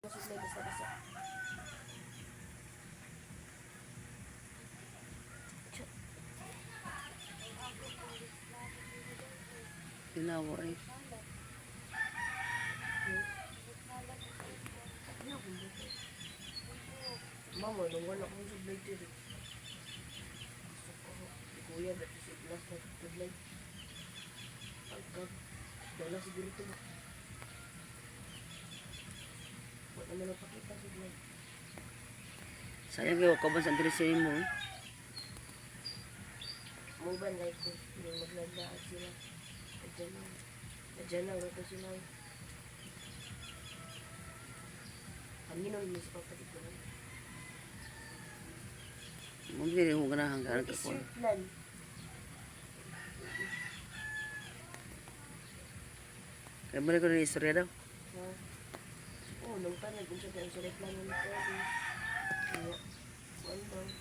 Masudlay basta-basta. Tinawa eh. Mama, nung wala akong sublay dito. Gusto ko, kuya, dati si Blas na sublay. Agkag, dala siguro ito Wala naman napakita sublay. Sayang yung kaban sa dressing mo eh. Mo ba like ko, yung maglandaan sila. Nadyan lang. Nadyan lang, ito sila. Kanino yung sa papalit ko. Mungkin yung ganahan ka What is your plan? Kaya balik ko na istorya daw. Nung pa, ka ang sulit lang ng pwede. Kaya, bang.